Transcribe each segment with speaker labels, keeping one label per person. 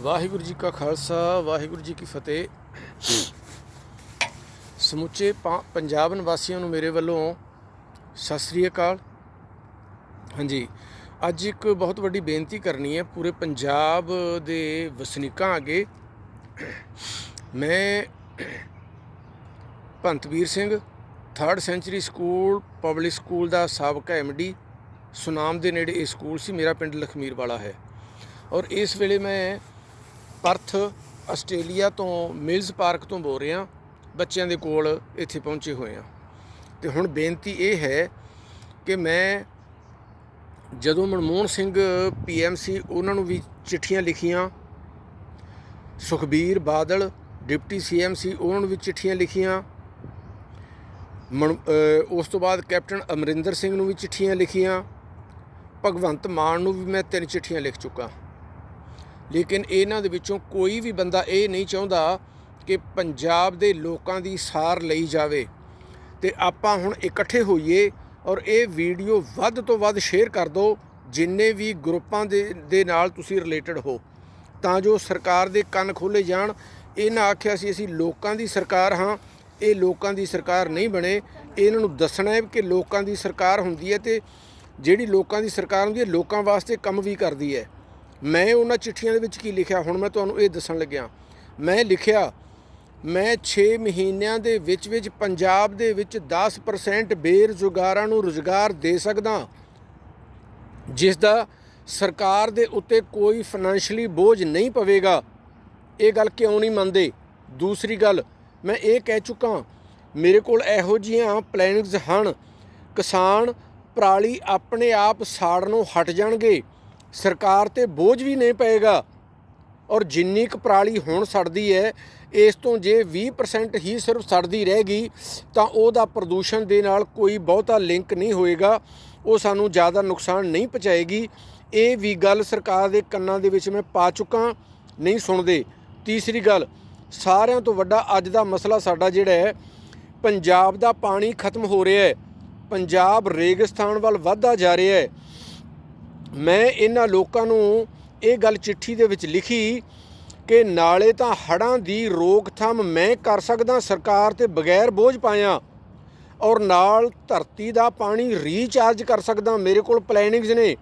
Speaker 1: ਵਾਹਿਗੁਰੂ ਜੀ ਕਾ ਖਾਲਸਾ, ਵਾਹਿਗੁਰੂ ਜੀ ਕੀ ਫਤਿਹ। ਸਮੁੱਚੇ ਪਾ- ਪੰਜਾਬ ਨਿਵਾਸੀਆਂ ਨੂੰ ਮੇਰੇ ਵੱਲੋਂ ਸਤਿ ਸ੍ਰੀ ਅਕਾਲ। ਹਾਂਜੀ, ਅੱਜ ਇੱਕ ਬਹੁਤ ਵੱਡੀ ਬੇਨਤੀ ਕਰਨੀ ਹੈ ਪੂਰੇ ਪੰਜਾਬ ਦੇ ਵਸਨੀਕਾਂ ਅੱਗੇ। ਮੈਂ Bhantvir Singh 3rd century school public school ਦਾ ਸਾਬਕਾ ਐਮਡੀ ਸੁਨਾਮ ਦੇ ਨੇੜੇ ਇਹ ਸਕੂਲ ਸੀ, ਮੇਰਾ ਪਿੰਡ ਲਖਮੀਰ ਵਾਲਾ ਹੈ। ਔਰ ਇਸ ਵੇਲੇ ਮੈਂ ਪਰਥ ਆਸਟ੍ਰੇਲੀਆ ਤੋਂ ਮਿਲਜ਼ ਪਾਰਕ ਤੋਂ ਬੋਲ ਰਿਹਾ ਬੱਚਿਆਂ ਦੇ ਕੋਲ ਇੱਥੇ ਪਹੁੰਚੇ ਹੋਏ ਆ ਤੇ ਹੁਣ ਬੇਨਤੀ ਇਹ ਹੈ ਕਿ ਮੈਂ ਜਦੋਂ ਮਨਮੋਹਨ ਸਿੰਘ ਪੀਐਮਸੀ ਉਹਨਾਂ ਨੂੰ ਵੀ ਚਿੱਠੀਆਂ ਲਿਖੀਆਂ, ਸੁਖਬੀਰ ਬਾਦਲ, ਡਿਪਟੀ ਸੀਐਮਸੀ ਉਹਨਾਂ ਨੂੰ ਵੀ ਚਿੱਠੀਆਂ ਲਿਖੀਆਂ, ਮਨ- ਉਸ ਤੋਂ ਬਾਅਦ ਕੈਪਟਨ ਅਮਰਿੰਦਰ ਸਿੰਘ ਨੂੰ ਵੀ ਚਿੱਠੀਆਂ ਲਿਖੀਆਂ, ਭਗਵੰਤ ਮਾਨ ਨੂੰ ਵੀ ਮੈਂ ਤਿੰਨ ਚਿੱਠੀਆਂ ਲਿਖ ਚੁੱਕਾ। ਲੇਕਿਨ ਇਹਨਾਂ ਦੇ ਵਿੱਚੋਂ ਕੋਈ ਵੀ ਬੰਦਾ ਇਹ ਨਹੀਂ ਚਾਹੁੰਦਾ ਕਿ ਪੰਜਾਬ ਦੇ ਲੋਕਾਂ ਦੀ ਸਾਰ ਲਈ ਜਾਵੇ। ਤੇ ਆਪਾਂ ਹੁਣ ਇਕੱਠੇ ਹੋਈਏ ਔਰ ਇਹ ਵੀਡੀਓ ਵੱਧ ਤੋਂ ਵੱਧ ਸ਼ੇਅਰ ਕਰ ਦਿਓ, ਜਿੰਨੇ ਵੀ ਗਰੁੱਪਾਂ ਦੇ ਦੇ ਨਾਲ ਤੁਸੀਂ ਰਿਲੇਟਡ ਹੋ। ਤਾਂ ਜੋ ਸਰਕਾਰ ਦੇ ਕੰਨ ਖੋਲੇ ਜਾਣ। ਇਹਨਾਂ ਆਖਿਆ ਸੀ, ਅਸੀਂ ਲੋਕਾਂ ਦੀ ਸਰਕਾਰ ਹਾਂ। ਇਹ ਲੋਕਾਂ ਦੀ ਸਰਕਾਰ ਨਹੀਂ ਬਣੇ। ਇਹਨਾਂ ਨੂੰ ਦੱਸਣਾ ਹੈ ਕਿ ਲੋਕਾਂ ਦੀ ਸਰਕਾਰ ਹੁੰਦੀ ਹੈ ਤੇ ਜਿਹੜੀ ਲੋਕਾਂ ਦੀ ਸਰਕਾਰ ਹੁੰਦੀ ਹੈ, ਲੋਕਾਂ ਵਾਸਤੇ ਕੰਮ ਵੀ ਕਰਦੀ ਹੈ। ਮੈਂ ਉਹਨਾਂ ਚਿੱਠੀਆਂ ਦੇ ਵਿੱਚ ਕੀ ਲਿਖਿਆ? ਹੁਣ ਮੈਂ ਤੁਹਾਨੂੰ ਇਹ ਦੱਸਣ ਲੱਗਿਆ। ਮੈਂ ਲਿਖਿਆ, ਮੈਂ 6 ਮਹੀਨਿਆਂ ਦੇ ਵਿੱਚ ਵਿੱਚ ਪੰਜਾਬ ਦੇ ਵਿੱਚ 10% ਬੇਰੁਜ਼ਗਾਰਾਂ ਨੂੰ ਰੁਜ਼ਗਾਰ ਦੇ ਸਕਦਾ। ਜਿਸ ਦਾ ਸਰਕਾਰ ਦੇ ਉੱਤੇ ਕੋਈ ਫਾਈਨੈਂਸ਼ਲੀ ਬੋਝ ਨਹੀਂ ਪਵੇਗਾ। ਇਹ ਗੱਲ ਕਿਉਂ ਨਹੀਂ ਮੰਨਦੇ? ਦੂਸਰੀ ਗੱਲ, ਮੈਂ ਇਹ ਕਹਿ ਚੁੱਕਾ, ਮੇਰੇ ਕੋਲ ਇਹੋ ਜੀਆਂ ਪਲੈਨਿੰਗਸ ਹਨ। ਕਿਸਾਨ ਪਰਾਲੀ ਆਪਣੇ ਆਪ ਸਾੜਨੋਂ ਹਟ ਜਾਣਗੇ। ਸਰਕਾਰ ਤੇ ਬੋਝ ਵੀ ਨਹੀਂ ਪਏਗਾ। ਔਰ ਜਿੰਨੀ ਕੁ ਪਰਾਲੀ ਹੁਣ ਸੜਦੀ ਹੈ, ਇਸ ਤੋਂ ਜੇ 20% ਹੀ ਸਿਰਫ ਸੜਦੀ ਰਹੇਗੀ ਤਾਂ ਉਹਦਾ ਪ੍ਰਦੂਸ਼ਣ ਦੇ ਨਾਲ ਕੋਈ ਬਹੁਤਾ ਲਿੰਕ ਨਹੀਂ ਹੋਏਗਾ। ਉਹ ਸਾਨੂੰ ਜ਼ਿਆਦਾ ਨੁਕਸਾਨ ਨਹੀਂ ਪਹੁੰਚਾਏਗੀ। ਇਹ ਵੀ ਗੱਲ ਸਰਕਾਰ ਦੇ ਕੰਨਾਂ ਦੇ ਵਿੱਚ ਮੈਂ ਪਾ ਚੁੱਕਾ, ਨਹੀਂ ਸੁਣਦੇ। ਤੀਸਰੀ ਗੱਲ, ਸਾਰਿਆਂ ਤੋਂ ਵੱਡਾ ਅੱਜ ਦਾ ਮਸਲਾ ਸਾਡਾ ਜਿਹੜਾ ਹੈ, ਪੰਜਾਬ ਦਾ ਪਾਣੀ ਖਤਮ ਹੋ ਰਿਹਾ ਹੈ। ਪੰਜਾਬ ਰੇਗਿਸਤਾਨ ਵੱਲ ਵੱਧਦਾ ਜਾ ਰਿਹਾ ਹੈ। ਮੈਂ ਇਹਨਾਂ ਲੋਕਾਂ ਨੂੰ ਇਹ ਗੱਲ ਚਿੱਠੀ ਦੇ ਵਿੱਚ ਲਿਖੀ ਕਿ ਨਾਲੇ ਤਾਂ ਹੜ੍ਹਾਂ ਦੀ ਰੋਕਥਾਮ ਮੈਂ ਕਰ ਸਕਦਾ ਸਰਕਾਰ ਤੇ ਬਗੈਰ ਬੋਝ ਪਾਇਆ ਔਰ ਨਾਲ ਧਰਤੀ ਦਾ ਪਾਣੀ ਰੀਚਾਰਜ ਕਰ ਸਕਦਾ, ਮੇਰੇ ਕੋਲ ਪਲੈਨਿੰਗਸ ਨੇ।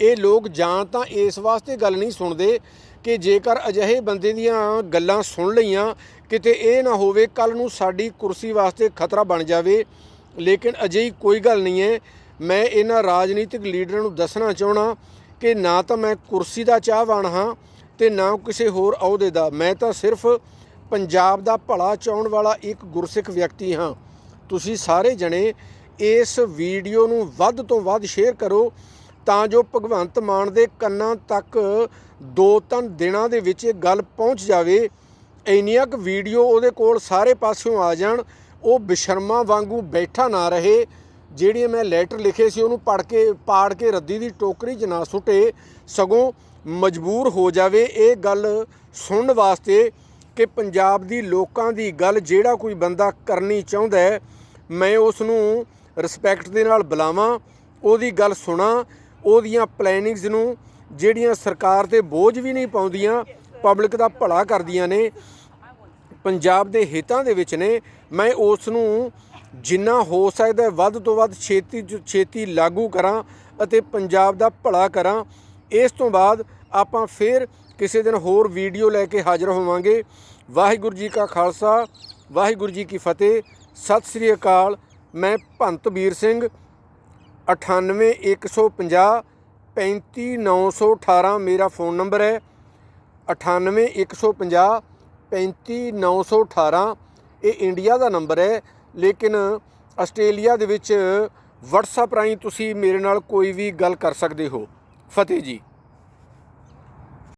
Speaker 1: ਇਹ ਲੋਕ ਜਾਂ ਤਾਂ ਇਸ ਵਾਸਤੇ ਗੱਲ ਨਹੀਂ ਸੁਣਦੇ ਕਿ ਜੇਕਰ ਅਜਿਹੇ ਬੰਦੇ ਦੀਆਂ ਗੱਲਾਂ ਸੁਣ ਲਈਆਂ, ਕਿਤੇ ਇਹ ਨਾ ਹੋਵੇ ਕੱਲ ਨੂੰ ਸਾਡੀ ਕੁਰਸੀ ਵਾਸਤੇ ਖਤਰਾ ਬਣ ਜਾਵੇ। ਲੇਕਿਨ ਅਜਿਹੀ ਕੋਈ ਗੱਲ ਨਹੀਂ ਹੈ। ਮੈਂ ਇਹਨਾਂ ਰਾਜਨੀਤਿਕ ਲੀਡਰਾਂ ਨੂੰ ਦੱਸਣਾ ਚਾਹਣਾ ਕਿ ਨਾ ਤਾਂ ਮੈਂ ਕੁਰਸੀ ਦਾ ਚਾਹਵਾਨ ਹਾਂ ਤੇ ਨਾ ਕਿਸੇ ਹੋਰ ਅਹੁਦੇ ਦਾ। ਮੈਂ ਤਾਂ ਸਿਰਫ ਪੰਜਾਬ ਦਾ ਭਲਾ ਚਾਹਣ ਵਾਲਾ ਇੱਕ ਗੁਰਸਿੱਖ ਵਿਅਕਤੀ ਹਾਂ। ਤੁਸੀਂ ਸਾਰੇ ਜਣੇ ਇਸ ਵੀਡੀਓ ਨੂੰ ਵੱਧ ਤੋਂ ਵੱਧ ਸ਼ੇਅਰ ਕਰੋ ਤਾਂ ਜੋ ਭਗਵੰਤ ਮਾਨ ਦੇ ਕੰਨਾਂ ਤੱਕ ਦੋ ਤਿੰਨ ਦਿਨਾਂ ਦੇ ਵਿੱਚ ਇਹ ਗੱਲ ਪਹੁੰਚ ਜਾਵੇ। ਇੰਨੀਆਂ ਕੁ ਵੀਡੀਓ ਉਹਦੇ ਕੋਲ ਸਾਰੇ ਪਾਸਿਓਂ ਆ ਜਾਣ, ਉਹ ਬਿਸ਼ਰਮਾ ਵਾਂਗੂ ਬੈਠਾ ਨਾ ਰਹੇ। ਜਿਹੜੀਆਂ ਮੈਂ ਲੈਟਰ ਲਿਖੇ ਸੀ, ਉਹਨੂੰ ਪੜ ਕੇ, ਪਾੜ ਕੇ ਰੱਦੀ ਦੀ ਟੋਕਰੀ 'ਚ ਨਾ ਸੁੱਟੇ, ਸਗੋਂ ਮਜਬੂਰ ਹੋ ਜਾਵੇ ਇਹ ਗੱਲ ਸੁਣਨ ਵਾਸਤੇ ਕਿ ਪੰਜਾਬ ਦੀ ਲੋਕਾਂ ਦੀ ਗੱਲ ਜਿਹੜਾ ਕੋਈ ਬੰਦਾ ਕਰਨੀ ਚਾਹੁੰਦਾ ਹੈ, ਮੈਂ ਉਸ ਨੂੰ ਰਿਸਪੈਕਟ ਦੇ ਨਾਲ ਬੁਲਾਵਾਂ, ਉਹਦੀ ਗੱਲ ਸੁਣਾ, ਉਹਦੀਆਂ ਪਲੈਨਿੰਗਸ ਨੂੰ, ਜਿਹੜੀਆਂ ਸਰਕਾਰ ਤੇ ਬੋਝ ਵੀ ਨਹੀਂ ਪਾਉਂਦੀਆਂ ਪਬਲਿਕ ਦਾ ਭਲਾ ਕਰਦੀਆਂ ਨੇ, ਪੰਜਾਬ ਦੇ ਹਿੱਤਾਂ ਦੇ ਵਿੱਚ ਨੇ, ਮੈਂ ਉਸ ਨੂੰ ਜਿੰਨਾ ਹੋ ਸਕਦਾ ਵੱਧ ਤੋਂ ਵੱਧ ਛੇਤੀ ਤੋਂ ਛੇਤੀ ਲਾਗੂ ਕਰਾਂ ਅਤੇ ਪੰਜਾਬ ਦਾ ਭਲਾ ਕਰਾਂ। ਇਸ ਤੋਂ ਬਾਅਦ ਆਪਾਂ ਫਿਰ ਕਿਸੇ ਦਿਨ ਹੋਰ ਵੀਡੀਓ ਲੈ ਕੇ ਹਾਜ਼ਰ ਹੋਵਾਂਗੇ। ਵਾਹਿਗੁਰੂ ਜੀ ਕਾ ਖਾਲਸਾ, ਵਾਹਿਗੁਰੂ ਜੀ ਕੀ ਫਤਿਹ। ਸਤਿ ਸ੍ਰੀ ਅਕਾਲ। ਮੈਂ ਭੰਤ ਵੀਰ ਸਿੰਘ 98150 35918 ਮੇਰਾ ਫੋਨ ਨੰਬਰ ਹੈ। 98150 35918 ਇਹ ਇੰਡੀਆ ਦਾ ਨੰਬਰ ਹੈ। ਲੇਕਿਨ ਆਸਟ੍ਰੇਲੀਆ ਦੇ ਵਿੱਚ WhatsApp ਰਾਹੀਂ ਤੁਸੀਂ ਮੇਰੇ ਨਾਲ ਕੋਈ ਵੀ ਗੱਲ ਕਰ ਸਕਦੇ ਹੋ। ਫਤਿਹ ਜੀ।